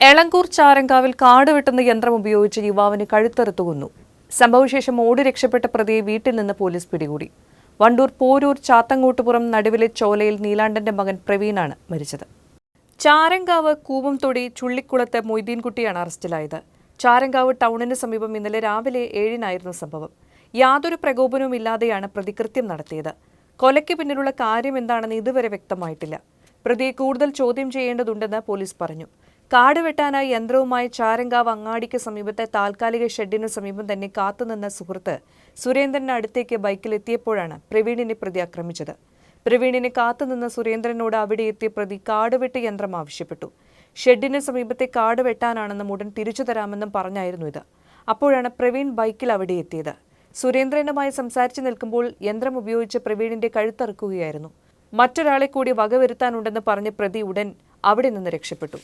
എളങ്കൂർ ചാരങ്കാവിൽ കാട് വെട്ടുന്ന യന്ത്രം ഉപയോഗിച്ച് യുവാവിന് കഴുത്തറുത്തു കൊന്നു. സംഭവശേഷം ഓടി രക്ഷപ്പെട്ട പ്രതിയെ വീട്ടിൽ നിന്ന് പോലീസ് പിടികൂടി. വണ്ടൂർ പോരൂർ ചാത്തങ്ങോട്ടുപുറം നടുവിലെ ചോലയിൽ നീലാണ്ടന്റെ മകൻ പ്രവീണാണ് മരിച്ചത്. ചാരങ്കാവ് കൂവംതൊടി ചുള്ളിക്കുളത്ത് മൊയ്തീൻകുട്ടിയാണ് അറസ്റ്റിലായത്. ചാരങ്കാവ് ടൗണിന് സമീപം ഇന്നലെ രാവിലെ ഏഴിനായിരുന്നു സംഭവം. യാതൊരു പ്രകോപനവും ഇല്ലാതെയാണ് പ്രതി കൃത്യം നടത്തിയത്. കൊലയ്ക്ക് പിന്നിലുള്ള കാര്യം എന്താണെന്ന് ഇതുവരെ വ്യക്തമായിട്ടില്ല. പ്രതിയെ കൂടുതൽ ചോദ്യം ചെയ്യേണ്ടതുണ്ടെന്ന് പോലീസ് പറഞ്ഞു. കാട് വെട്ടാനായി യന്ത്രവുമായി ചാരങ്കാവ് അങ്ങാടിക്ക് സമീപത്തെ താൽക്കാലിക ഷെഡിനു സമീപം തന്നെ കാത്തുനിന്ന സുഹൃത്ത് സുരേന്ദ്രന് അടുത്തേക്ക് ബൈക്കിലെത്തിയപ്പോഴാണ് പ്രവീണിനെ പ്രതി ആക്രമിച്ചത്. പ്രവീണിനെ കാത്തുനിന്ന സുരേന്ദ്രനോട് അവിടെ എത്തിയ പ്രതി കാട് വെട്ട് യന്ത്രം ആവശ്യപ്പെട്ടു. ഷെഡിന് സമീപത്തെ കാട് വെട്ടാനാണെന്നും ഉടൻ തിരിച്ചു തരാമെന്നും പറഞ്ഞായിരുന്നു ഇത്. അപ്പോഴാണ് പ്രവീൺ ബൈക്കിൽ അവിടെ എത്തിയത്. സുരേന്ദ്രനുമായി സംസാരിച്ചു നിൽക്കുമ്പോൾ യന്ത്രം ഉപയോഗിച്ച് പ്രവീണിന്റെ കഴുത്തറുക്കുകയായിരുന്നു. മറ്റൊരാളെ കൂടി വകവരുത്താനുണ്ടെന്ന് പറഞ്ഞ് പ്രതി ഉടൻ അവിടെ നിന്ന് രക്ഷപ്പെട്ടു.